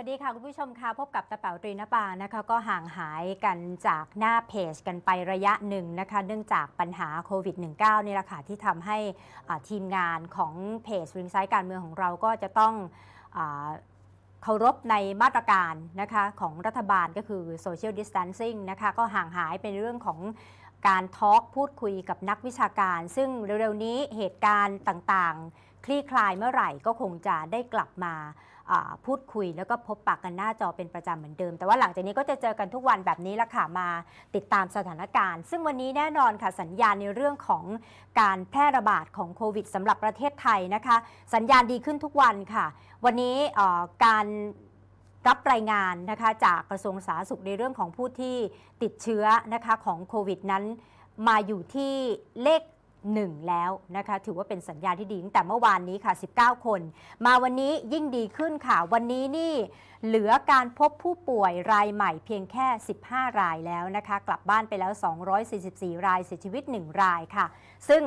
วัสดีค่ะคุณผู้ชมค่ะพบกับตะเป๋าตรีนปานะคะก็ห่างหายกันจากหน้าเพจกันไประยะหนึ่งนะคะ เนื่องจากปัญหาโควิด -19 นี่แหละค่ะที่ทำให้ทีมงานของเพจริงไซต์การเมืองของเราก็จะต้องอเคารพในมาตรการนะคะของรัฐบาลก็คือ Social Distancing นะคะก็ห่างหายเป็นเรื่องของการทอล์กพูดคุยกับนักวิชาการ ซึ่งเร็วๆนี้เหตุการณ์ต่างๆ คลี่คลายเมื่อไหร่ก็คงจะได้กลับมาพูดคุยแล้วก็พบปากกันหน้าจอเป็นประจำเหมือนเดิม แต่ว่าหลังจากนี้ก็จะเจอกันทุกวันแบบนี้ละค่ะมาติดตามสถานการณ์ ซึ่งวันนี้แน่นอนค่ะสัญญาณในเรื่องของการแพร่ระบาดของโควิดสำหรับประเทศไทยนะคะ สัญญาณดีขึ้นทุกวันค่ะ วันนี้การรับรายงานนะคะจากกระทรวงสาธารณสุขในเรื่องของผู้ที่ติดเชื้อนะคะของโควิดนั้นมาอยู่ที่เลข หนึ่งแล้วนะคะ ถือว่าเป็นสัญญาณที่ดีตั้งแต่เมื่อวานนี้ค่ะ 19 คน มาวันนี้ยิ่งดีขึ้นค่ะ วันนี้นี่เหลือการพบผู้ป่วยรายใหม่เพียงแค่ 15 รายแล้วนะคะ กลับบ้านไปแล้ว 244 รายเสียชีวิต 1 รายค่ะ ซึ่ง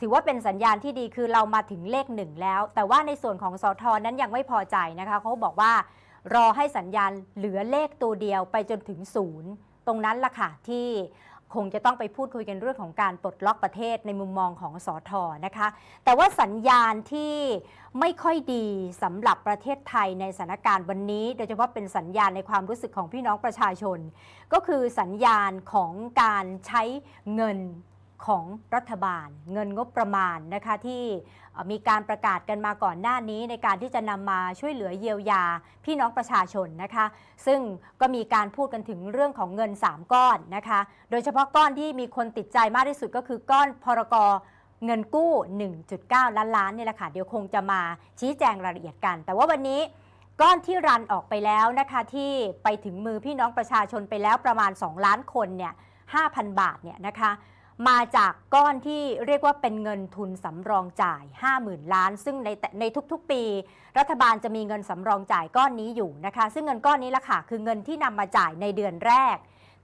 ถือว่าเป็นสัญญาณที่ดีคือเรามาถึงเลขหนึ่งแล้ว แต่ว่าในส่วนของสอทอนั้นยังไม่พอใจนะคะเขาบอกว่ารอให้สัญญาณเหลือเลขตัวเดียวไปจนถึงศูนย์ตรงนั้นล่ะค่ะที่ คงจะต้องไปพูดคุยกันเรื่องของการปลดล็อกประเทศในมุมมองของสอทอนะคะ แต่ว่าสัญญาณที่ไม่ค่อยดีสำหรับประเทศไทยในสถานการณ์วันนี้ โดยเฉพาะเป็นสัญญาณในความรู้สึกของพี่น้องประชาชน ก็คือสัญญาณของการใช้เงิน ของรัฐบาล เงินงบประมาณนะคะที่มีการประกาศกันมาก่อนหน้านี้ในการที่จะนำมาช่วยเหลือเยียวยาพี่น้องประชาชนนะคะ ซึ่งก็มีการพูดกันถึงเรื่องของเงิน 3 ก้อนนะคะ โดยเฉพาะก้อนที่มีคนติดใจมากที่สุดก็คือก้อนพรกรเงินกู้ 1.9 ล้านล้านนี่แหละค่ะ เดี๋ยวคงจะมาชี้แจงรายละเอียดกัน แต่ว่าวันนี้ก้อนที่รันออกไปแล้วนะคะที่ไปถึงมือพี่น้องประชาชนไปแล้วประมาณ 2 ล้านคนเนี่ย5,000 บาทเนี่ยนะคะ มาจากก้อนที่เรียกว่าเป็นเงินทุนสำรองจ่าย 50,000 ล้าน ซึ่งในแต่ในทุกๆปี รัฐบาลจะมีเงินสำรองจ่ายก้อนนี้อยู่นะคะ ซึ่งเงินก้อนนี้ล่ะค่ะคือเงินที่นำมาจ่ายในเดือนแรก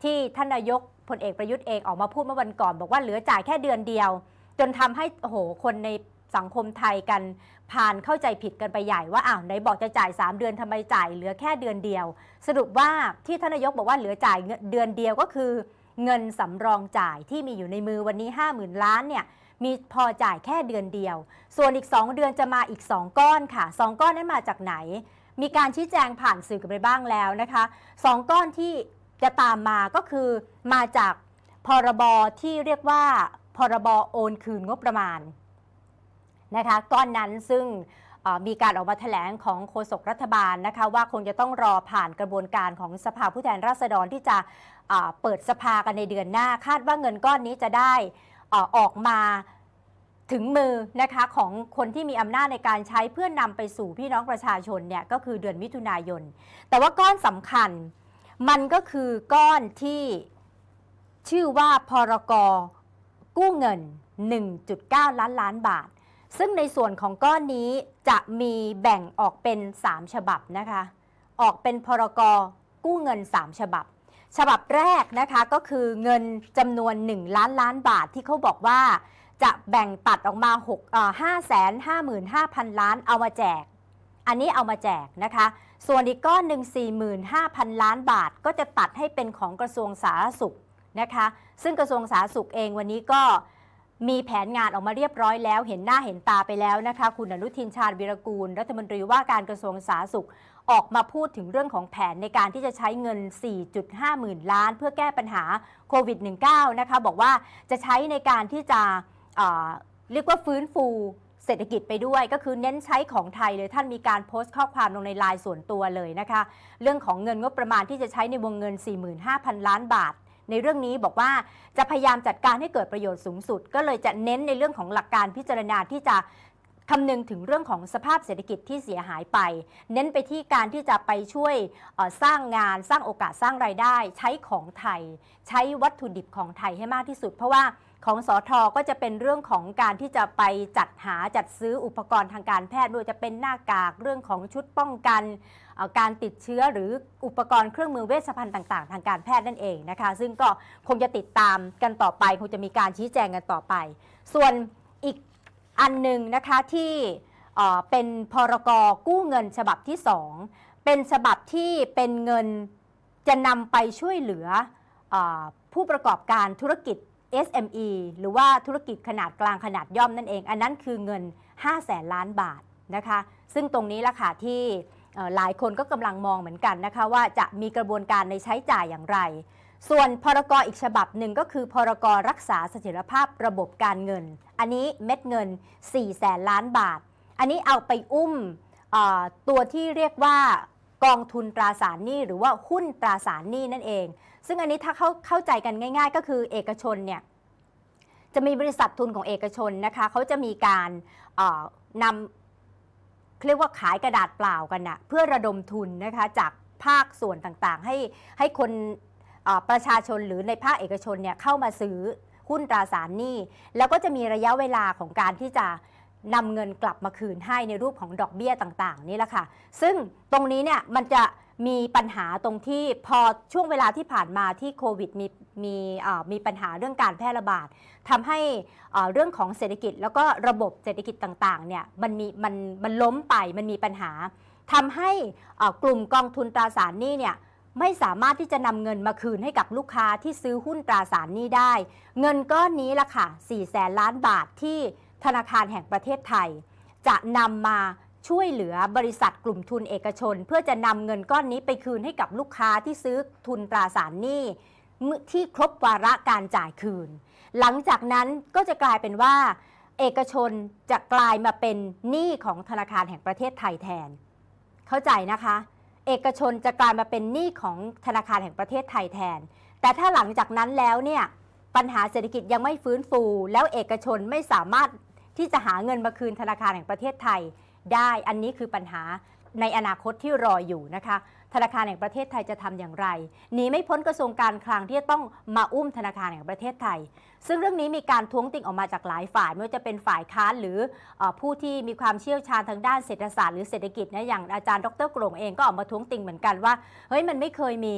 ที่ท่านนายกพลเอกประยุทธ์เองออกมาพูดเมื่อวันก่อน บอกว่าเหลือจ่ายแค่เดือนเดียว จนทำให้โอ้โหคนในสังคมไทยกันผ่านเข้าใจผิดกันไปใหญ่ว่าอ้าวไหนบอกจะจ่าย 3 เดือนทำไมจ่ายเหลือแค่เดือนเดียว สรุปว่าที่ท่านนายกบอกว่าเหลือจ่ายเดือนเดียวก็คือ เงินสำรองจ่ายที่มีอยู่ในมือวันนี้ 50,000 ล้านเนี่ยมีพอจ่ายแค่เดือนเดียว ส่วนอีก 2 เดือนจะมาอีก 2 ก้อนค่ะ 2 ก้อนนั้นมาจากไหน มีการชี้แจงผ่านสื่อกันไปบ้างแล้วนะคะ 2 ก้อนที่จะตามมาก็คือมาจากพรบที่เรียกว่าพรบโอนคืนงบประมาณนะคะก้อนนั้นซึ่งมีการออกมาแถลงของโฆษกรัฐบาลนะคะว่าคงจะต้องรอผ่านกระบวนการของสภาผู้แทนราษฎรที่จะ เปิดสภากันในเดือนหน้า คาดว่าเงินก้อนนี้จะได้อออกมาถึงมือนะคะของคนที่มีอำนาจในการใช้เพื่อนำไปสู่พี่น้องประชาชนเนี่ยก็คือเดือนมิถุนายน แต่ว่าก้อนสำคัญมันก็คือก้อนที่ชื่อว่าพรกกู้เงิน 1.9 ล้านล้านบาท ซึ่งในส่วนของก้อนนี้จะมีแบ่งออกเป็น 3 ฉบับนะคะ ออกเป็นพรกกู้เงิน 3 ฉบับ ฉบับแรกนะคะก็คือเงินจำนวน 1 ล้านล้านบาทที่เขาบอกว่าจะแบ่งตัดออกมา6เอ่อ555,000 ล้านเอามาแจก อันนี้เอามาแจกนะคะ ส่วนอีกก้อนหนึ่ง45,000 ล้านบาท ก็จะตัดให้เป็นของกระทรวงสาธารณสุขนะคะ ซึ่งกระทรวงสาธารณสุขเองวันนี้ก็มีแผนงานออกมาเรียบร้อยแล้ว เห็นหน้าเห็นตาไปแล้วนะคะ คุณอนุทินชาญวิรกูล รัฐมนตรีว่าการกระทรวงสาธารณสุข ออกมาพูดถึงเรื่องของแผนในการที่จะใช้เงิน 4.5 หมื่นล้าน เพื่อแก้ปัญหาโควิด -19 นะคะ บอกว่าจะใช้ในการที่จะเรียกว่าฟื้นฟูเศรษฐกิจไปด้วยก็คือเน้นใช้ของไทยเลยท่านมีการโพสต์ข้อความลงในไลน์ส่วนตัวเลยนะคะ เรื่องของเงินงบประมาณที่จะใช้ในวงเงิน 45,000 ล้านบาท ในเรื่องนี้บอกว่าจะพยายามจัดการให้เกิดประโยชน์สูงสุด ก็เลยจะเน้นในเรื่องของหลักการพิจารณาที่จะ คำนึงถึงเรื่องของสภาพเศรษฐกิจที่เสียหายไป เน้นไปที่การที่จะไปช่วยสร้างงานสร้างโอกาสสร้างรายได้ ใช้ของไทย ใช้วัตถุดิบของไทยให้มากที่สุด เพราะว่าของสอทอก็จะเป็นเรื่องของการที่จะไปจัดหาจัดซื้ออุปกรณ์ทางการแพทย์ไม่ว่าจะเป็นหน้ากากเรื่องของชุดป้องกันการติดเชื้อหรืออุปกรณ์เครื่องมือเวชภัณฑ์ต่าง ๆ ทางการแพทย์นั่นเองนะคะ ซึ่งก็คงจะติดตามกันต่อไป คงจะมีการชี้แจงกันต่อไป ส่วน อันหนึ่งนะคะที่เป็นพรกกู้เงินฉบับที่ 2 เป็นฉบับที่เป็นเงินจะนำไปช่วยเหลืออผู้ประกอบการธุรกิจ SME หรือว่าธุรกิจขนาดกลางขนาดย่อมนั่นเอง อันนั้นคือเงิน5แสนล้านบาทนะคะ ซึ่งตรงนี้ละค่ะที่หลายคนก็กำลังมองเหมือนกันนะคะ ว่าจะมีกระบวนการในใช้จ่ายอย่างไร ส่วนพรกอีกฉบับหนึ่งก็คือพรกรักษาเสถียรภาพระบบการเงิน อันนี้เม็ดเงิน4แสนล้านบาท อันนี้เอาไปอุ้มตัวที่เรียกว่ากองทุนตราสารหนี้หรือว่าหุ้นตราสารหนี้นั่นเอง ซึ่งอันนี้ถ้าเข้าเข้าใจกันง่าย ๆ ก็คือเอกชนเนี่ยจะมีบริษัททุนของเอกชนนะคะเขาจะมีการนำเรียกว่าขายกระดาษเปล่ากันนะเพื่อระดมทุนนะคะจากภาคส่วนต่างๆ ให้ให้คน ประชาชนหรือในภาคเอกชนเนี่ยเข้ามาซื้อหุ้นตราสารหนี้ แล้วก็จะมีระยะเวลาของการที่จะนำเงินกลับมาคืนให้ในรูปของดอกเบี้ยต่างๆนี่แหละค่ะ ซึ่งตรงนี้เนี่ยมันจะมีปัญหาตรงที่พอช่วงเวลาที่ผ่านมาที่โควิดมีมีมีปัญหาเรื่องการแพร่ระบาดทำให้เรื่องของเศรษฐกิจ แล้วก็ระบบเศรษฐกิจต่างๆเนี่ยมันมีมันมันล้มไปมันมีปัญหาทำให้กลุ่มกองทุนตราสารหนี้เนี่ย ไม่สามารถที่จะนำเงินมาคืนให้กับลูกค้าที่ซื้อหุ้นตราสารหนี้ได้ เงินก้อนนี้ละค่ะ4แสนล้านบาทที่ธนาคารแห่งประเทศไทย จะนำมาช่วยเหลือบริษัทกลุ่มทุนเอกชน เพื่อจะนำเงินก้อนนี้ไปคืนให้กับลูกค้าที่ซื้อทุนตราสารหนี้เมื่อที่ครบวาระการจ่ายคืน หลังจากนั้นก็จะกลายเป็นว่า เอกชนจะกลายมาเป็นหนี้ของธนาคารแห่งประเทศไทยแทน เข้าใจนะคะ เอกชนจะกลายมาเป็นหนี้ของธนาคารแห่งประเทศไทยแทน แต่ถ้าหลังจากนั้นแล้วเนี่ยปัญหาเศรษฐกิจยังไม่ฟื้นฟู แล้วเอกชนไม่สามารถที่จะหาเงินมาคืนธนาคารแห่งประเทศไทยได้อันนี้คือปัญหา ในอนาคตที่รออยู่นะคะ ธนาคารแห่งประเทศไทยจะทำอย่างไรหนีไม่พ้นกระทรวงการคลังที่จะต้องมาอุ้มธนาคารแห่งประเทศไทย ซึ่งเรื่องนี้มีการท้วงติงออกมาจากหลายฝ่าย ไม่ว่าจะเป็นฝ่ายค้านหรืออผู้ที่มีความเชี่ยวชาญทางด้านเศรษฐศาสตร์หรือเศรษฐกิจนะอย่างอาจารย์ดรกรงเองก็ออกมาท้วงติงเหมือนกันว่าเฮ้ยมันไม่เคยมี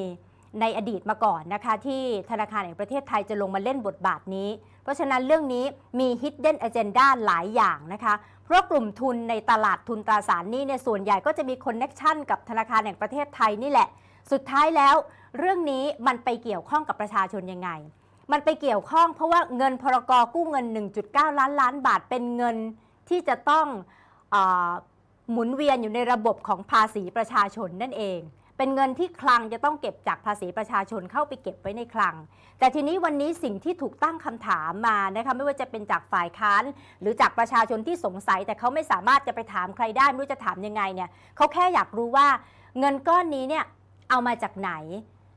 ในอดีตมาก่อนนะคะที่ธนาคารแห่งประเทศไทยจะลงมาเล่นบทบาทนี้ เพราะฉะนั้นเรื่องนี้มี hidden agenda หลายอย่างนะคะ เพราะกลุ่มทุนในตลาดทุนตราสารหนี้เนี่ยส่วนใหญ่ก็จะมีคอนเน็ชันกับธนาคารแห่งประเทศไทยนี่แหละ สุดท้ายแล้ว เรื่องนี้มันไปเกี่ยวข้องกับประชาชนยังไง มันไปเกี่ยวข้องเพราะว่าเงินพรกกู้เงิน 1.9 ล้านล้านบาทเป็นเงินที่จะต้องอหมุนเวียนอยู่ในระบบของภาษีประชาชนนั่นเอง เป็นเงินที่คลังจะต้องเก็บจากภาษีประชาชนเข้าไปเก็บไว้ในคลัง แต่ทีนี้วันนี้สิ่งที่ถูกตั้งคำถามมานะคะไม่ว่าจะเป็นจากฝ่ายค้าน หรือจากประชาชนที่สงสัย แต่เขาไม่สามารถจะไปถามใครได้ไม่รู้จะถามยังไงเนี่ยเขาแค่อยากรู้ว่าเงินก้อนนี้เนี่ยเอามาจากไหน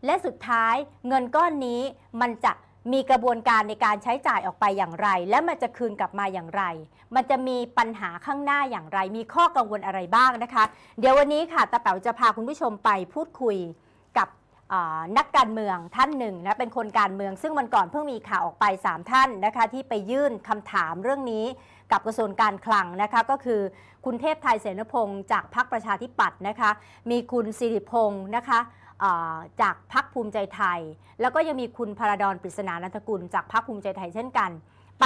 และสุดท้ายเงินก้อนนี้มันจะ มีกระบวนการในการใช้จ่ายออกไปอย่างไร และมันจะคืนกลับมาอย่างไร มันจะมีปัญหาข้างหน้าอย่างไร มีข้อกังวลอะไรบ้างนะคะ เดี๋ยววันนี้ค่ะตาแป๋วจะพาคุณผู้ชมไปพูดคุยกับนักการเมืองท่านหนึ่งนะเป็นคนการเมือง ซึ่งวันก่อนเพิ่งมีข่าวออกไป 3 ท่านนะคะที่ไปยื่นคำถามเรื่องนี้กับกระทรวงการคลังนะคะก็คือคุณเทพไทยเสนพงศ์จากพรรคประชาธิปัตย์นะคะมีคุณสิริพงศ์นะคะ จากพรรคภูมิใจไทย แล้วก็ยังมีคุณพระดอนปริศนานันทกุล จากพรรคภูมิใจไทยเช่นกัน ไป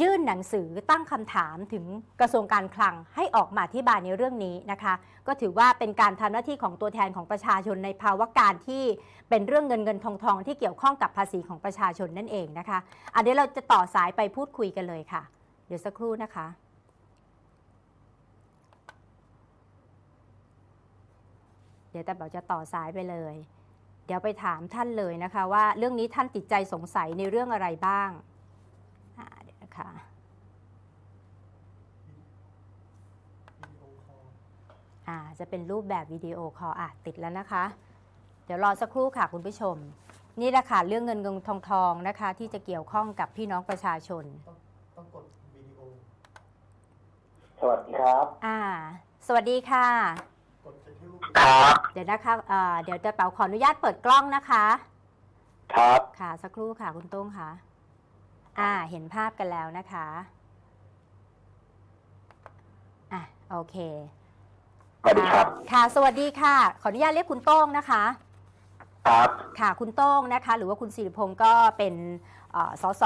ยื่นหนังสือตั้งคำถามถึงกระทรวงการคลังให้ออกมาอธิบายในเรื่องนี้นะคะ ก็ถือว่าเป็นการทำหน้าที่ของตัวแทนของประชาชนในภาวะการที่เป็นเรื่องเงินเงินทองทองที่เกี่ยวข้องกับภาษีของประชาชนนั่นเองนะคะ อันนี้เราจะต่อสายไปพูดคุยกันเลยค่ะ เดี๋ยวสักครู่นะคะ ดี๋ยวแต่เบาจะต่อสายไปเลย เดี๋ยวไปถามท่านเลยนะคะ ว่าเรื่องนี้ท่านติดใจสงสัยในเรื่องอะไรบ้างอ่าเดี๋ยวนะคะอ่าจะเป็นรูปแบบวิดีโอคอลอะติดแล้วนะคะ เดี๋ยวรอสักครู่ค่ะคุณผู้ชม นี่แหละค่ะเรื่องเงินเงินทองทองนะคะ ที่จะเกี่ยวข้องกับพี่น้องประชาชนต้องกดวิดีโอ สวัสดีครับ อ่า สวัสดีค่ะกดไปที่รูป ครับเดี๋ยวนะคะเอ่อเดี๋ยวจะเป๋าขออนุญาตเปิดกล้องนะคะ ครับค่ะ สักครู่ค่ะคุณโต้งค่ะ อ่า เห็นภาพกันแล้วนะคะ อะ โอเคสวัสดีครับ ค่ะ สวัสดีค่ะ ขออนุญาตเรียกคุณโต้งนะคะ ครับ ค่ะ คุณโต้งนะคะ หรือว่าคุณสิริพงศ์ก็เป็นเอ่อสส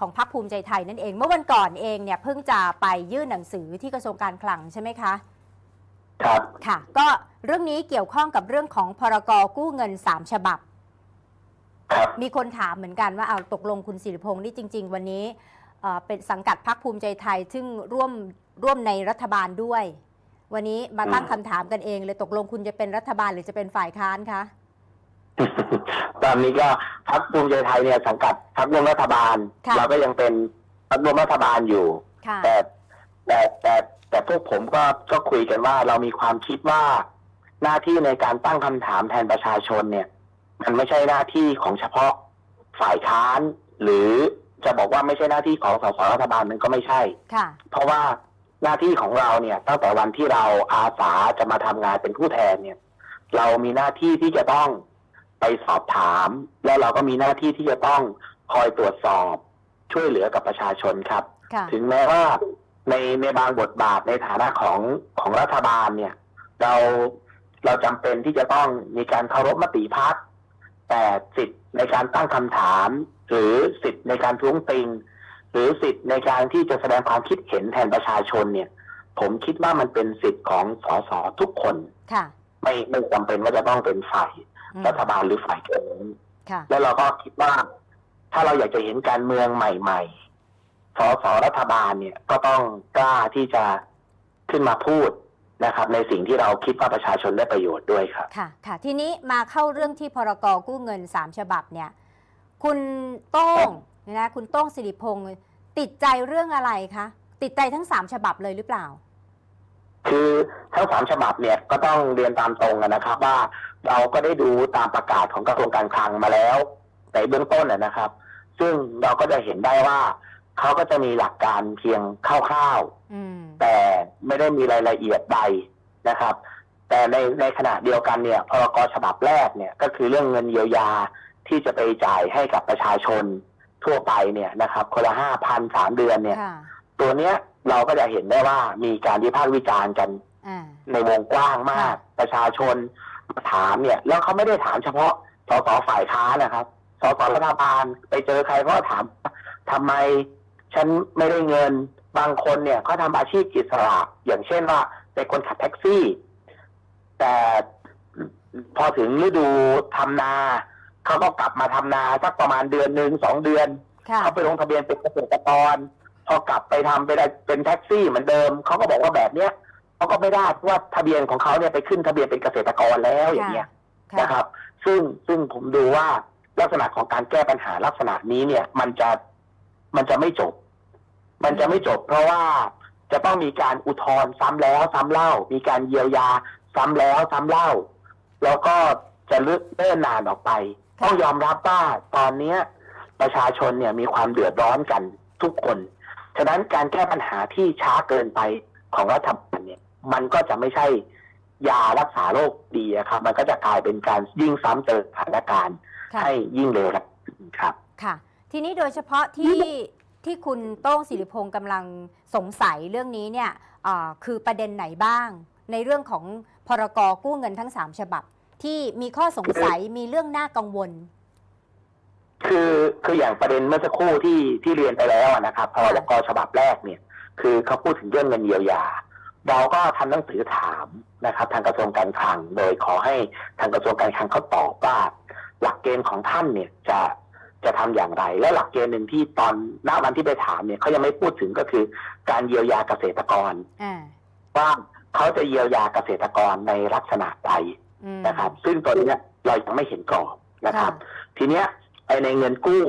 ของพรรคภูมิใจไทยนั่นเอง เมื่อวันก่อนเองเนี่ยเพิ่งจะไปยื่นหนังสือที่กระทรวงการคลังใช่ไหมคะคครับ ค่ะ ก็ เรื่องนี้เกี่ยวข้องกับเรื่องของพรกกู้เงิน 3 ฉบับครับมีคนถามเหมือนกันว่าเอาตกลงคุณสิริพงศ์นี่จริง ๆ วันนี้เอ่อเป็นสังกัดพรรคภูมิใจไทย ซึ่งร่วมร่วมในรัฐบาลด้วย วันนี้มาตั้งคำถามกันเองเลยตกลงคุณจะเป็นรัฐบาลหรือจะเป็นฝ่ายค้านคะตอนนี้ก็พรรคภูมิใจไทยเนี่ยสังกัดพรรคร่วมรัฐบาลค่ะเราก็ยังเป็นพรรคร่วมรัฐบาลอยู่ค่ะแต่แต่แต่แต่พวกผมก็ก็คุยกันว่าเรามีความคิดว่า หน้าที่ในการตั้งคำถามแทนประชาชนเนี่ย มันไม่ใช่หน้าที่ของเฉพาะฝ่ายค้าน หรือจะบอกว่าไม่ใช่หน้าที่ของสสรัฐบาลมันก็ไม่ใช่ค่ะเพราะว่าหน้าที่ของเราเนี่ยตั้งแต่วันที่เราอาสาจะมาทำงานเป็นผู้แทนเนี่ย เรามีหน้าที่ที่จะต้องไปสอบถาม แล้วเราก็มีหน้าที่ที่จะต้องคอยตรวจสอบช่วยเหลือกับประชาชนครับค่ะถึงแม้ว่าในในบางบทบาทในฐานะของของรัฐบาลเนี่ย เรา เราจำเป็นที่จะต้องมีการเคารพมติพักแต่สิทธิ์ในการตั้งคำถาม หรือสิทธิ์ในการท้วงติง หรือสิทธิ์ในการที่จะแสดงความคิดเห็นแทนประชาชนเนี่ย ผมคิดว่ามันเป็นสิทธิ์ของสสทุกคนค่ะไม่ไม่จำเป็นว่าจะต้องเป็นฝ่ายอืมรัฐบาลหรือฝ่ายเกินค่ะแล้วเราก็คิดว่า ถ้าเราอยากจะเห็นการเมืองใหม่ ๆสสรัฐบาลเนี่ยก็ต้องกล้าที่จะขึ้นมาพูด นะครับในสิ่งที่เราคิดว่าประชาชนได้ประโยชน์ด้วยครับ ค่ะ ค่ะ ทีนี้มาเข้าเรื่องที่พรกกู้เงิน 3 ฉบับเนี่ย คุณโต้งนะคุณโต้งสิริพงศ์ติดใจเรื่องอะไรคะ ติดใจทั้ง 3 ฉบับเลยหรือเปล่า คือทั้งสามฉบับเนี่ยก็ต้องเรียนตามตรงกันนะครับว่าเราก็ได้ดูตามประกาศของกระทรวงการคลังมาแล้วในเบื้องต้นนะนะครับ ซึ่งเราก็จะเห็นได้ว่า เขาก็จะมีหลักการเพียงคร่าวๆอืมแต่ไม่ได้มีรายละเอียดใดนะครับ แต่ในในขณะเดียวกันเนี่ยพรกฉบับแรกเนี่ยก็คือเรื่องเงินเยียวยาที่จะไปจ่ายให้กับประชาชนทั่วไปเนี่ยนะครับ คนละห้าพันสามเดือนเนี่ยค่ะตัวเนี้ยเราก็จะเห็นได้ว่ามีการวิพากษ์วิจารณ์กันอ่าในวงกว้างมาก ประชาชนมาถามเนี่ย แล้วเขาไม่ได้ถามเฉพาะสสฝ่ายค้านนะครับสสรัฐบาลไปเจอใครก็ถามทำไม ฉันไม่ได้เงิน บางคนเนี่ยเขาทำอาชีพอิสระ อย่างเช่นว่าเป็นคนขับแท็กซี่ แต่พอถึงฤดูทำนาเขาก็กลับมาทำนาสักประมาณเดือนหนึ่งสองเดือนค่ะเขาไปลงทะเบียนเป็นเกษตรกรพอกลับไปทำไปได้เป็นแท็กซี่เหมือนเดิมเขาก็บอกว่าแบบเนี้ยเขาก็ไม่ได้เพราะว่าทะเบียนของเขาเนี่ยไปขึ้นทะเบียนเป็นเกษตรกรแล้วอย่างเงี้ยค่ะนะครับ ซึ่งซึ่งผมดูว่าลักษณะของการแก้ปัญหาลักษณะนี้เนี่ย มันจะมันจะไม่จบ มันจะไม่จบเพราะว่าจะต้องมีการอุทธรณ์ซ้ำแล้วซ้ำเล่า มีการเยียวยาซ้ำแล้วซ้ำเล่า แล้วก็จะเลื่อนเลื่อนนานออกไปค่ะต้องยอมรับว่าตอนเนี้ยประชาชนเนี่ยมีความเดือดร้อนกันทุกคน ฉะนั้นการแก้ปัญหาที่ช้าเกินไปของรัฐบาลเนี่ย มันก็จะไม่ใช่ยารักษาโรคดีอะครับ มันก็จะกลายเป็นการยิ่งซ้ำเติมสถานการณ์ค่ะให้ยิ่งเลวร้ายครับ ค่ะ ทีนี้โดยเฉพาะที่ ที่คุณโต้งสิริพงศ์กำลังสงสัยเรื่องนี้เนี่ยอ่าคือประเด็นไหนบ้าง ในเรื่องของพรกกู้เงินทั้ง3ฉบับ ที่มีข้อสงสัยมีเรื่องน่ากังวล คือคืออย่างประเด็นเมื่อสักครู่ที่ที่เรียนไปแล้วอะนะครับพรกฉบับแรกเนี่ย คือเขาพูดถึงเรื่องเงินเยียวยาเราก็ทำหนังสือถามนะครับ ทางกระทรวงการคลังโดยขอให้ทางกระทรวงการคลังเขาตอบว่าหลักเกณฑ์ของท่านเนี่ยจะ จะทำอย่างไร และหลักเกณฑ์หนึ่งที่ตอนณวันที่ไปถามเนี่ยเขายังไม่พูดถึงก็คือ การเยียวยาเกษตรกรอ่าว่าเขาจะเยียวยาเกษตรกรในลักษณะใดอืมนะครับ ซึ่งตัวเนี้ยเรายังไม่เห็นกรอบนะครับค่ะทีเนี้ยไอในเงินกู้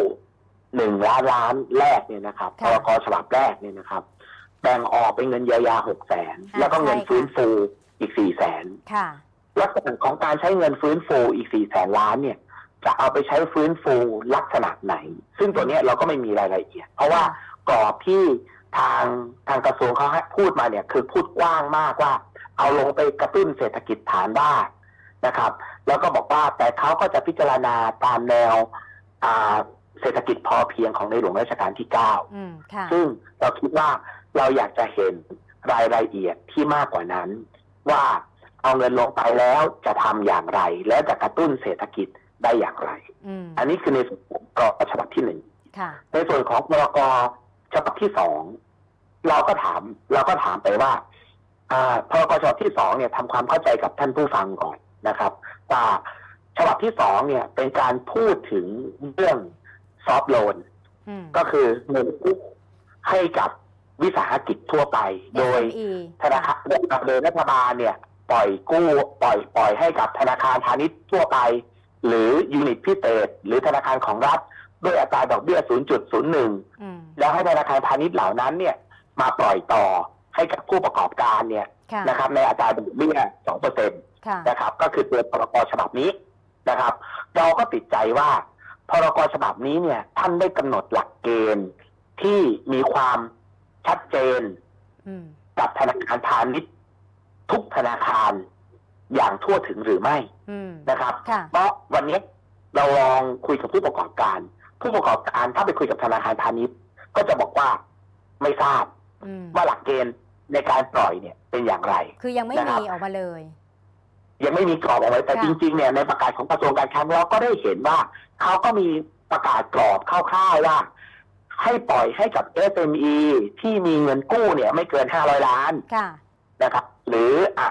หนึ่งล้านล้านแรกเนี่ยนะครับพค่ะรกฉบับแรกเนี่ยนะครับแบ่งออกเป็นเงินเยียวยาหกแสนอ่าแล้วก็เงินใช่ค่ะฟื้นฟูอีกสี่แสนค่ะลักษณะของการใช้เงินฟื้นฟูอีกสี่แสนล้านเนี่ย จะเอาไปใช้ฟื้นฟูลักษณะไหน ซึ่งตัวเนี้ยเราก็ไม่มีรายละเอียด เพราะว่ากรอบที่ทางทางกระทรวงเขาให้พูดมาเนี่ยคือพูดกว้างมากว่า เอาลงไปกระตุ้นเศรษฐกิจฐานรากนะครับ แล้วก็บอกว่าแต่เขาก็จะพิจารณาตามแนวอ่าเศรษฐกิจพอเพียงของในหลวงรัชกาลที่เก้าอืมค่ะซึ่งเราคิดว่าเราอยากจะเห็นรายละเอียดที่มากกว่านั้น ว่าเอาเงินลงไปแล้วจะทำอย่างไร และจะกระตุ้นเศรษฐกิจ ได้อย่างไรอืมอันนี้คือในส่วนของกรอบฉบับที่หนึ่งค่ะในส่วนของพรกฉบับที่สองเราก็ถามเราก็ถามไปว่าอ่าพรกฉบับที่สองเนี่ยทำความเข้าใจกับท่านผู้ฟังก่อนนะครับ ว่าฉบับที่สองเนี่ยเป็นการพูดถึงเรื่องซอฟ t ์โลนอืมก็คือเงินกู้ให้กับวิสาหกิจทั่วไป โดย SME ธนาคารโดยรัฐบาลเนี่ย ปล่อยกู้ปล่อยปล่อยให้กับธนาคารพาณิชย์ทั่วไป หรือยูนิตพิเศษหรือธนาคารของรัฐ ด้วยอัตราดอกเบี้ย 0.01อืมแล้วให้ธนาคารพาณิชย์เหล่านั้นเนี่ยมาปล่อยต่อให้กับผู้ประกอบการเนี่ยค่ะนะครับในอัตราดอกเบี้ย2%เปอร์เซ็นตค่ะนะครับก็คือตัวพรกฉบับนี้นะครับ เราก็ติดใจว่าพรกฉบับนี้เนี่ยท่านได้กำหนดหลักเกณฑ์ที่มีความชัดเจนอืมกับธนาคารพาณิชย์ทุกธนาคาร อย่างทั่วถึงหรือไม่อืม นะครับ ค่ะ เพราะวันนี้เราลองคุยกับผู้ประกอบการ ผู้ประกอบการถ้าไปคุยกับธนาคารพาณิชย์ ก็จะบอกว่าไม่ทราบอืม ว่าหลักเกณฑ์ในการปล่อยเนี่ยเป็นอย่างไร คือยังไม่นะครับมีออกมาเลย ยังไม่มีกรอบเอาไว้แต่ค่ะ จริงๆเนี่ยในประกาศของกระทรวงการคลังเราก็ได้เห็นว่าเขาก็มีประกาศกรอบคร่าวๆว่า ให้ปล่อยให้กับ SME ที่มีเงินกู้เนี่ยไม่เกิน 500 ล้านค่ะ นะครับ หรืออะ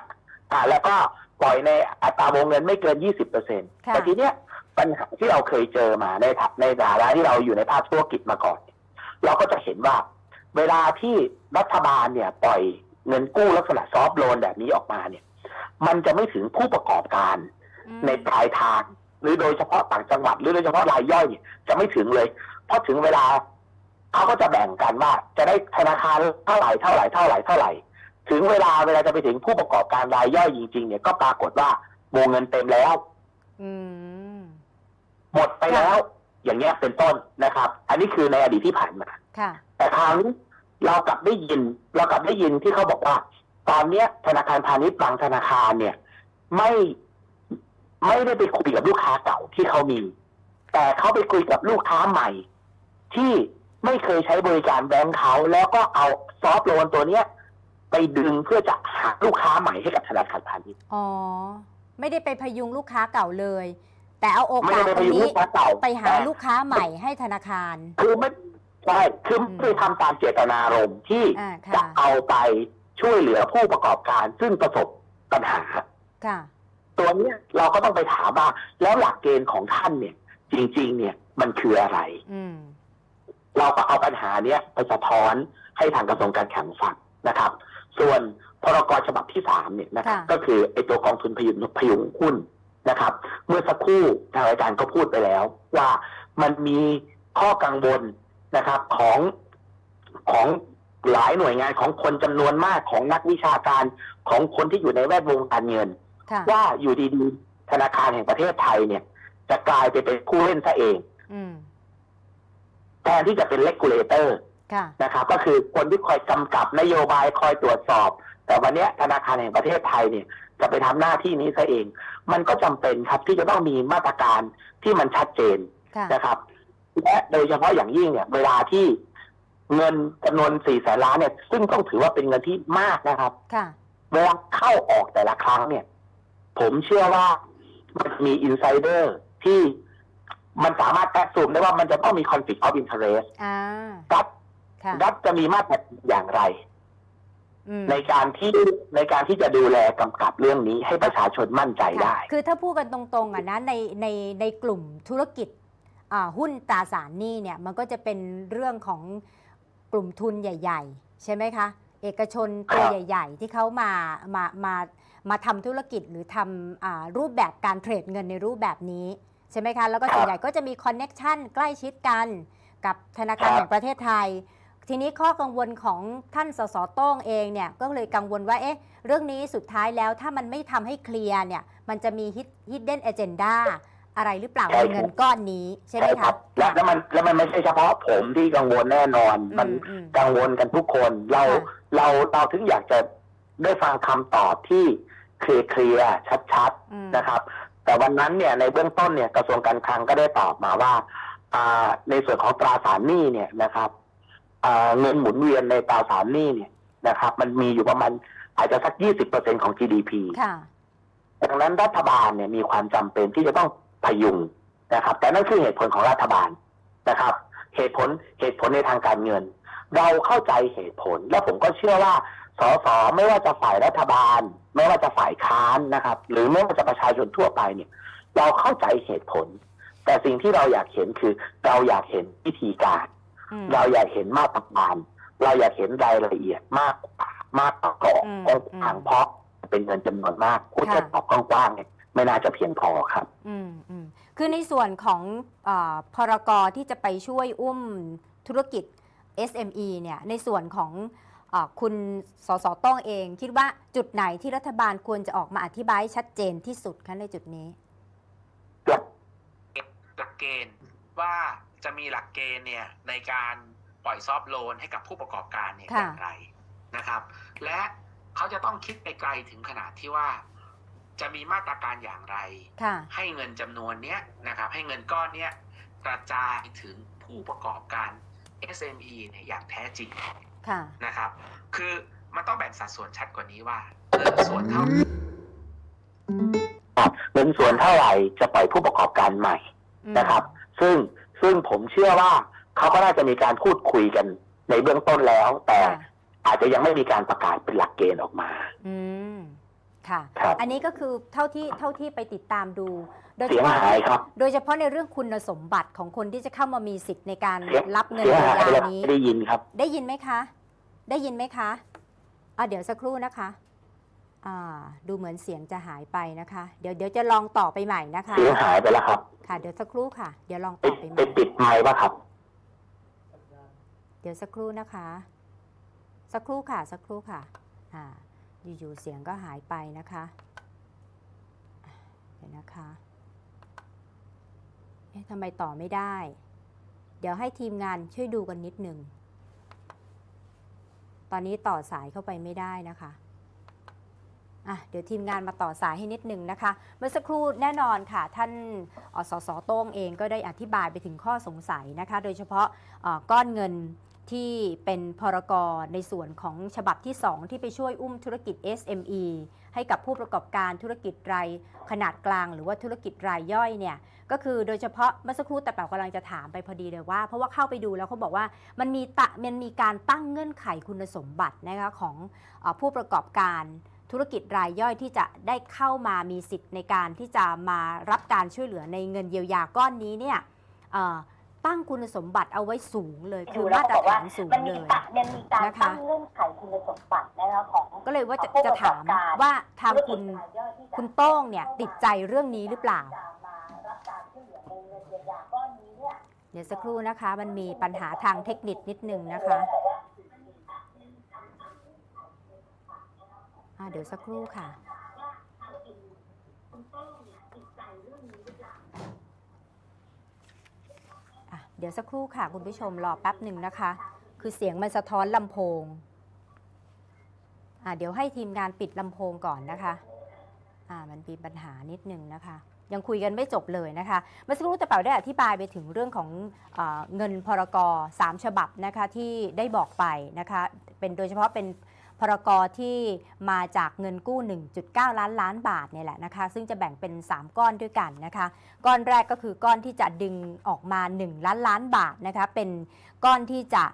อะแล้วก็ ปล่อยในอัตราวงเงินไม่เกิน 20เปอร์เซ็นต์ค่ะแต่ทีเนี้ยปัญหาที่เราเคยเจอมาในฐาในฐานะที่เราอยู่ในภาคธุรกิจมาก่อน เราก็จะเห็นว่า เวลาที่รัฐบาลเนี่ยปล่อยเงินกู้ลักษณะซอฟต์โลนแบบนี้ออกมาเนี่ย มันจะไม่ถึงผู้ประกอบการอืมในปลายทางหรือโดยเฉพาะต่างจังหวัด หรือโดยเฉพาะรายย่อยเนี่ยจะไม่ถึงเลยเพราะถึงเวลาเขาก็จะแบ่งกันว่า จะได้ธนาคารเท่าไหร่เท่าไหร่เท่าไหร่เท่าไหร่ ถึงเวลาเวลาจะไปถึงผู้ประกอบการรายย่อยจริงๆเนี่ยก็ปรากฏว่าวงเงินเต็มแล้วอืมหมดไปแล้ว อย่างเงี้ยเป็นต้นนะครับ อันนี้คือในอดีตที่ผ่านมาค่ะ แต่คราวนี้เรากลับได้ยิน เรากลับได้ยินที่เขาบอกว่า ตอนเนี้ยธนาคารพาณิชย์บางธนาคารเนี่ย ไม่ไม่ได้ไปคุยกับลูกค้าเก่าที่เขามี แต่เขาไปคุยกับลูกค้าใหม่ ที่ไม่เคยใช้บริการแบงค์เขาแล้วก็เอาซอฟต์โลนตัวเนี้ย ไปดึงเพื่อจะหาลูกค้าใหม่ให้กับธนาคารพาณิชย์อ๋อ ไม่ได้ไปพยุงลูกค้าเก่าเลย แต่เอาโอไม่กาได้สไปตรพงยุงนี้ลูกค้าเก่าไปหาแต่ลูกค้าใหม่ให้ธนาคาร คือไม่ใช่คือไม่ได้ทำตามเจตนารมณ์ที่อ่าจะค่ะเอาไปช่วยเหลือผู้ประกอบการซึ่งประสบปัญหาค่ะตัวเนี้ยเราก็ต้องไปถามว่าแล้วหลักเกณฑ์ของท่านเนี่ย จริง ๆ เนี่ยมันคืออะไรอืมเราก็เอาปัญหาเนี้ยไปสะท้อนให้ทางกระทรวงการคลังฟังนะครับ ส่วนพรกฉบับที่สามเนี่ยนะครับค่ะก็คือไอ้ตัวกองทุนพยุงพยุงหุ้นนะครับ เมื่อสักครู่ทางรายการก็พูดไปแล้ว ว่ามันมีข้อกังวลนะครับของของหลายหน่วยงานของคนจำนวนมากของนักวิชาการของคนที่อยู่ในแวดวงการเงินค่ะว่าอยู่ดีๆธนาคารแห่งประเทศไทยเนี่ย จะกลายไปเป็นผู้เล่นซะเองอืมแทนที่จะเป็นเลกูลเลเตอร์ค่ะ นะครับ ก็คือคนที่คอยกำกับนโยบายคอยตรวจสอบ แต่วันเนี้ยธนาคารแห่งประเทศไทยเนี่ยจะไปทำหน้าที่นี้ซะเอง มันก็จำเป็นครับที่จะต้องมีมาตรการที่มันชัดเจนค่ะนะครับและโดยเฉพาะอย่างยิ่งเนี่ยเวลาที่เงินจำนวนสี่แสนล้านเนี่ย ซึ่งต้องถือว่าเป็นเงินที่มากนะครับค่ะเวลาเข้าออกแต่ละครั้งเนี่ย ผมเชื่อว่ามันมีอินไซเดอร์ที่มันสามารถแอดซูมได้ว่ามันจะต้องมี conflict of interest อ่ารัฐค่ะ รัฐจะมีมาตรการอย่างไรอืมในการที่ในการที่จะดูแลกำกับเรื่องนี้ให้ประชาชนมั่นใจได้ค่ะคือถ้าพูดกันตรงๆอะนะในในในกลุ่มธุรกิจอ่าหุ้นตราสารหนี้เนี่ยมันก็จะเป็นเรื่องของกลุ่มทุนใหญ่ ๆ ใช่ไหมคะ เอกชนตัวครับใหญ่ ๆ ที่เขามามามามาทำธุรกิจหรือทำอ่ารูปแบบการเทรดเงินในรูปแบบนี้ใช่ไหมคะ แล้วก็ส่วนใหญ่ก็จะมีคอนเน็ชันใกล้ชิดกันกับธนาคารแห่งประเทศไทย ทีนี้ข้อกังวลของท่านสสโต้งเองเนี่ยก็เลยกังวลว่าเอ๊ะเรื่องนี้สุดท้ายแล้วถ้ามันไม่ทำให้เคลียร์เนี่ยมันจะมี hidden agenda อะไรหรือเปล่าใช่ในครับเงินก้อนนี้ใช่ไหมครัคะและแล้วมันแล้วมันไม่ใช่เฉพาะผมที่กังวลแน่นอน มันอืมกังวลกันทุกคนเราค่ะเราเราถึงอยากจะได้ฟังคำตอบที่เคลียร์เคลียร์ชัดอืมๆนะครับ แต่วันนั้นเนี่ยในเบื้องต้นเนี่ยกระทรวงการคลังก็ได้ตอบมาว่าอ่าในส่วนของตราสารหนี้เนี่ยนะครับอ่า เงินหมุนเวียนในตราสารหนี้เนี่ยนะครับ มันมีอยู่ประมาณอาจจะสักยี่สิบเปอร์เซ็นของ GDP ค่ะดังนั้นรัฐบาลเนี่ยมีความจำเป็นที่จะต้องพยุงนะครับ แต่นั่นคือเหตุผลของรัฐบาลนะครับ เหตุผลเหตุผลในทางการเงิน เราเข้าใจเหตุผล และผมก็เชื่อว่าสสไม่ว่าจะฝ่ายรัฐบาล ไม่ว่าจะฝ่ายค้านนะครับ หรือไม่ว่าจะประชาชนทั่วไปเนี่ย เราเข้าใจเหตุผล แต่สิ่งที่เราอยากเห็นคือเราอยากเห็นวิธีการอืม เราอยากเห็นมาตรการเราอยากเห็นรายละเอียดมากกว่ามากกว่ากรอบอืมกว้างๆเพราะเป็นเงินจำนวนมากพูดแค่ค่ะตอบกว้างๆเนี่ยไม่น่าจะเพียงพอครับ อืมอืมคือในส่วนของเออพรกที่จะไปช่วยอุ้มธุรกิจ SME เนี่ยในส่วนของเออคุณสสต้องเอง คิดว่าจุดไหนที่รัฐบาลควรจะออกมาอธิบายให้ชัดเจนที่สุดคะในจุดนี้หลักเกณฑ์ว่า จะมีหลักเกณฑ์เนี่ยในการปล่อยซอฟต์โลนให้กับผู้ประกอบการเนี่ยค่ะ อย่างไรนะครับ และเขาจะต้องคิดไปไกลถึงขนาดที่ว่า จะมีมาตรการอย่างไร ค่ะ ให้เงินจำนวนเนี้ยนะครับ ให้เงินก้อนเนี้ยกระจายถึงผู้ประกอบการ SME เนี่ยอย่างแท้จริงค่ะ นะครับ คือมันต้องแบ่งสัดส่วนชัดกว่านี้ว่าเงินส่วนเท่า เงินส่วนเท่าไหร่จะปล่อยผู้ประกอบการใหม่อืมนะครับ ซึ่ง ซึ่งผมเชื่อว่าเขาก็น่าจะมีการพูดคุยกันในเบื้องต้นแล้ว แต่ค่ะอาจจะยังไม่มีการประกาศเป็นหลักเกณฑ์ออกมา อืมค่ะครับอันนี้ก็คือเท่าที่เท่าที่ไปติดตามดู โดยเฉเสียงพาะหายครับโดยเฉพาะในเรื่องคุณสมบัติของคนที่จะเข้ามามีสิทธิ์ในการเสียงรับเงินเสียเยียหาวยยาแล้วนี้ไม่ได้ยินครับ ได้ยินไหมคะ ได้ยินไหมคะอะเดี๋ยวสักครู่นะคะอ่า ดูเหมือนเสียงจะหายไปนะคะ เดี๋ยวเดี๋ยวจะลองต่อไปใหม่นะคะ เสียงหายไปแล้วครับ ค่ะ เดี๋ยวสักครู่ค่ะ เดี๋ยวลองไปต่อไปใหไปม่ ปิดไมค์ป่ะครับสัญญาณเดี๋ยวสักครู่นะคะ สักครู่ค่ะ สักครู่ค่ะ อ่า อยู่ๆเสียงก็หายไปนะคะอะเดี๋ยวนะคะ เอ๊ะทำไมต่อไม่ได้ เดี๋ยวให้ทีมงานช่วยดูกันนิดหนึ่ง ตอนนี้ต่อสายเข้าไปไม่ได้นะคะ อะเดี๋ยวทีมงานมาต่อสายให้นิดหนึ่งนะคะ เมื่อสักครู่แน่นอนค่ะ ท่านอสสโต้งเองก็ได้อธิบายไปถึงข้อสงสัยนะคะ โดยเฉพาะก้อนเงินที่เป็นพรกรในส่วนของฉบับที่ 2 ที่ไปช่วยอุ้มธุรกิจ SME ให้กับผู้ประกอบการธุรกิจรายขนาดกลาง หรือว่าธุรกิจรายย่อยเนี่ยก็คือโดยเฉพาะเมื่อสักครู่แต่แป๋วกำลังจะถามไปพอดีเลยว่า เพราะว่าเข้าไปดูแล้วเขาบอกว่ามันมีตะมันมีการตั้งเงื่อนไขคุณสมบัตินะคะของอผู้ประกอบการ ธุรกิจรายย่อยที่จะได้เข้ามามีสิทธิ์ในการที่จะมารับการช่วยเหลือในเงินเยียวยาก้อนนี้เนี่ยเอ่อตั้งคุณสมบัติเอาไว้สูงเลยคือมาตรฐานสูงมันเลมียตะมันมีการนะคะตั้งเงื่อนไขคุณสมบัตินะคะของก็เลยว่าจะผู้จะประกอถาบมการว่าทางคุณธุรกิจรายย่อยที่จะคุณโต้งเนี่ยติดใจเรื่องนี้หรือเปล่าจะมารับการช่วยเหลือในเงินเยียวยาก้อนนี้เนี่ยเดี๋ยวสักครู่นะคะ มันมีปัญหาทางเทคนิคนิดนึงนะคะ อ่า เดี๋ยวสักครู่ค่ะอะเดี๋ยวสักครู่ค่ะ คุณผู้ชมรอแป๊บหนึ่งนะคะ คือเสียงมันสะท้อนลำโพงอะเดี๋ยวให้ทีมงานปิดลำโพงก่อนนะคะอ่ามันมีปัญหานิดนึงนะคะ ยังคุยกันไม่จบเลยนะคะเมื่อสักครู่ตะเป่าได้อธิบายไปถึงเรื่องของเออเงินพรกสามฉบับนะคะที่ได้บอกไปนะคะเป็นโดยเฉพาะเป็น พรกที่มาจากเงินกู้ 1.9 ล้านล้านบาทเนี่ยแหละนะคะ ซึ่งจะแบ่งเป็น 3 ก้อนด้วยกันนะคะ ก้อนแรกก็คือก้อนที่จะดึงออกมา 1 ล้านล้านบาทนะคะ เป็นก้อนที่จะ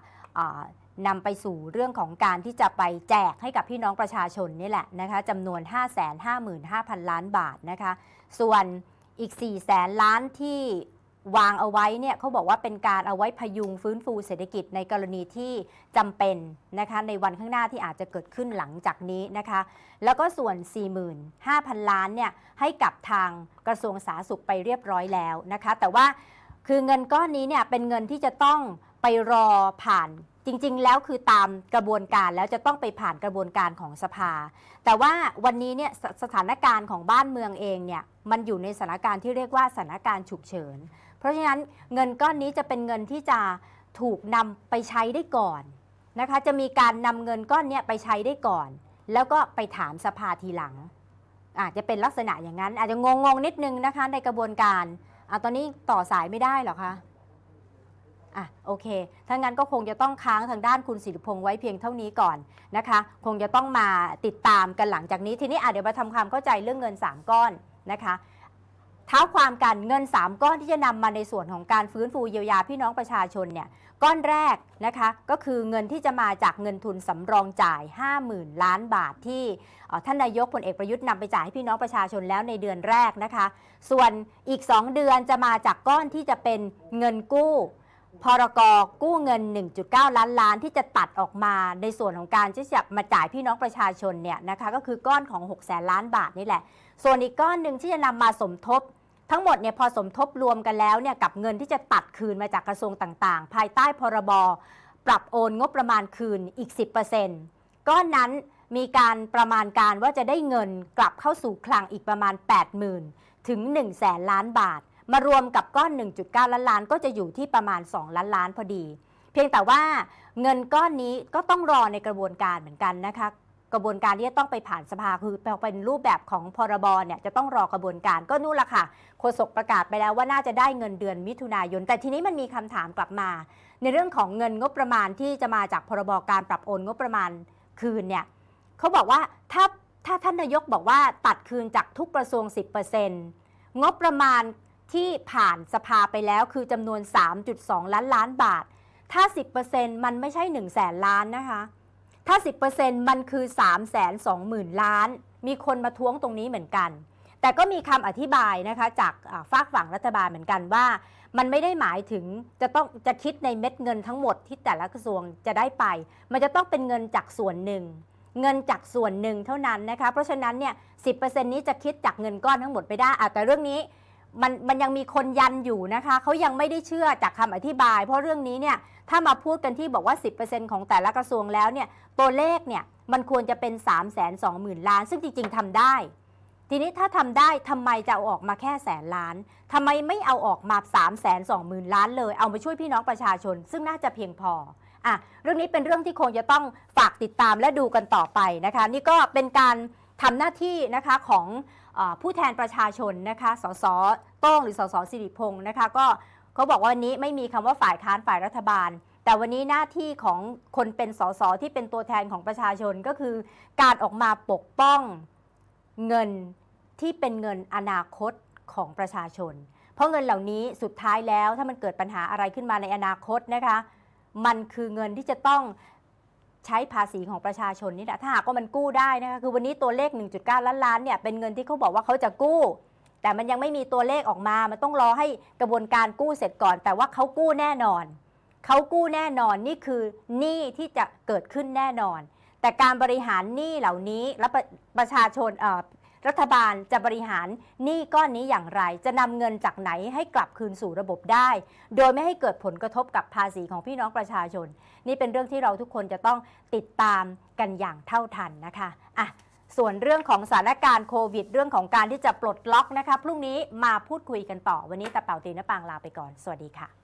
นำไปสู่เรื่องของการที่จะไปแจกให้กับพี่น้องประชาชนนี่แหละนะคะจำนวน 555,000 ล้านบาทนะคะ ส่วนอีก 4 แสนล้านที่ วางเอาไว้เนี่ยเขาบอกว่าเป็นการเอาไว้พยุงฟื้นฟูเศรษฐกิจในกรณีที่จำเป็นนะคะในวันข้างหน้าที่อาจจะเกิดขึ้นหลังจากนี้นะคะ แล้วก็ส่วน 45,000 ล้านเนี่ยให้กับทางกระทรวงสาธารณสุขไปเรียบร้อยแล้วนะคะ แต่ว่าคือเงินก้อนนี้เนี่ยเป็นเงินที่จะต้องไปรอผ่านจริงๆ แล้วคือตามกระบวนการแล้วจะต้องไปผ่านกระบวนการของสภา แต่ว่าวันนี้เนี่ยสสถานการณ์ของบ้านเมืองเองเนี่ยมันอยู่ในสถานการณ์ที่เรียกว่าสถานการณ์ฉุกเฉิน เพราะฉะนั้นเงินก้อนนี้จะเป็นเงินที่จะถูกนำไปใช้ได้ก่อนนะคะ จะมีการนำเงินก้อนเนี้ยไปใช้ได้ก่อน แล้วก็ไปถามสภาทีหลัง อาจจะเป็นลักษณะอย่างนั้น อาจจะงงงๆนิดนึงนะคะในกระบวนการอะตอนนี้ต่อสายไม่ได้หรอคะอะโอเค ถ้างั้นก็คงจะต้องค้างทางด้านคุณสิริพงษ์ไว้เพียงเท่านี้ก่อนนะคะ คงจะต้องมาติดตามกันหลังจากนี้ ทีนี้อะเดี๋ยวมาทำความเข้าใจเรื่องเงิน 3 ก้อนนะคะ เท้าความกันเงิน 3 ก้อนที่จะนำมาในส่วนของการฟื้นฟูเยียวยาพี่น้องประชาชนเนี่ยก้อนแรกนะคะก็คือเงินที่จะมาจากเงินทุนสำรองจ่าย 50,000 ล้านบาทที่ท่านนายกพลเอกประยุทธ์นำไปจ่ายให้พี่น้องประชาชนแล้วในเดือนแรกนะคะ ส่วนอีก 2 เดือนจะมาจากก้อนที่จะเป็นเงินกู้ พรกกู้เงิน 1.9 ล้านล้านที่จะตัดออกมาในส่วนของการที่จะมาจ่ายพี่น้องประชาชนเนี่ยนะคะก็คือก้อนของ6แสนล้านบาทนี่แหละ ส่วนอีกก้อนหนึ่งที่จะนำมาสมทบ ทั้งหมดเนี่ยพอสมทบรวมกันแล้วเนี่ยกับเงินที่จะตัดคืนมาจากกระทรวงต่างๆ ภายใต้พรบปรับโอนงบประมาณคืนอีก 10%ก้อนนั้นมีการประมาณการว่าจะได้เงินกลับเข้าสู่คลังอีกประมาณ 80,000 ถึง 1 0 0 0 0แสนล้านบาท มารวมกับก้อน 1.9 ล้านล้านก็จะอยู่ที่ประมาณ 2 ล้านล้านพอดี เพียงแต่ว่าเงินก้อนนี้ก็ต้องรอในกระบวนการเหมือนกันนะคะกระบวนการที่จะต้องไปผ่านสภาคือเป็นรูปแบบของพรบเนี่ยจะต้องรอกระบวนการก็นู่นละค่ะโฆษกประกาศไปแล้วว่าน่าจะได้เงินเดือนมิถุนายน แต่ทีนี้มันมีคำถามกลับมา ในเรื่องของเงินงบประมาณที่จะมาจากพรบการปรับโอนงบประมาณคืนเนี่ยเขาบอกว่าถ้าถ้าท่านนายกบอกว่าตัดคืนจากทุกกระทรวง 10%งบประมาณ ที่ผ่านสภาไปแล้วคือจำนวน 3.2 ล้านล้านบาท ถ้า 10%มันไม่ใช่ 1 0 0 0 0แสนล้านนะคะ ถ้า 10%มันคือ 3 2 0 0 0 0 ล้าน มีคนมาท้วงตรงนี้เหมือนกัน แต่ก็มีคำอธิบายนะคะจากอ่าฝากฝั่งรัฐบาลเหมือนกันว่า มันไม่ได้หมายถึงจะต้องจะคิดในเม็ดเงินทั้งหมดที่แต่ละกระทรวงจะได้ไป มันจะต้องเป็นเงินจากส่วนหนึ่งเงินจากส่วนหนึ่งเท่านั้นนะคะ เพราะฉะนั้นเนี่ยสินี้จะคิดจากเงินก้อนทั้งหมดไม่ได้แต่เรื่องนี้ มันมันยังมีคนยันอยู่นะคะเขายังไม่ได้เชื่อจากคำอธิบาย เพราะเรื่องนี้เนี่ยถ้ามาพูดกันที่บอกว่า 10%ของแต่ละกระทรวงแล้วเนี่ยตัวเลขเนี่ยมันควรจะเป็น 3 2 0 0 0 0 ล้าน ซึ่งจริง ๆทำได้ ทีนี้ถ้าทำได้ทำไมจะเอาออกมาแค่แสนล้านทำไมไม่เอาออกมา 3 2 0 0 0 0 ล้านเลย เอามาช่วยพี่น้องประชาชน ซึ่งน่าจะเพียงพออะเรื่องนี้เป็นเรื่องที่คงจะต้องฝากติดตามและดูกันต่อไปนะคะ นี่ก็เป็นการทำหน้าที่นะคะของ ผู้แทนประชาชนนะคะ สสโต้งหรือสสสิริพงศ์นะคะ ก็เขาบอกว่าวันนี้ไม่มีคำว่าฝ่ายค้านฝ่ายรัฐบาล แต่วันนี้หน้าที่ของคนเป็นสสที่เป็นตัวแทนของประชาชนก็คือ การออกมาปกป้องเงินที่เป็นเงินอนาคตของประชาชน เพราะเงินเหล่านี้สุดท้ายแล้วถ้ามันเกิดปัญหาอะไรขึ้นมาในอนาคตนะคะ มันคือเงินที่จะต้อง ใช้ภาษีของประชาชนนี่แหละถ้าหากว่ามันกู้ได้นะคะคือวันนี้ตัวเลข 1.9 ล้านล้านเนี่ยเป็นเงินที่เขาบอกว่าเขาจะกู้ แต่มันยังไม่มีตัวเลขออกมา มันต้องรอให้กระบวนการกู้เสร็จก่อน แต่ว่าเขากู้แน่นอนเขากู้แน่นอนนี่คือหนี้ที่จะเกิดขึ้นแน่นอน แต่การบริหารหนี้เหล่านี้และประประชาชน รัฐบาลจะบริหารหนี้ก้อนนี้อย่างไร จะนำเงินจากไหนให้กลับคืนสู่ระบบได้ โดยไม่ให้เกิดผลกระทบกับภาษีของพี่น้องประชาชน นี่เป็นเรื่องที่เราทุกคนจะต้องติดตามกันอย่างเท่าทันนะคะอะส่วนเรื่องของสถานการณ์โควิด เรื่องของการที่จะปลดล็อกนะคะพรุ่งนี้มาพูดคุยกันต่อวันนี้ตะเป่าตีนปางลาไปก่อน สวัสดีค่ะ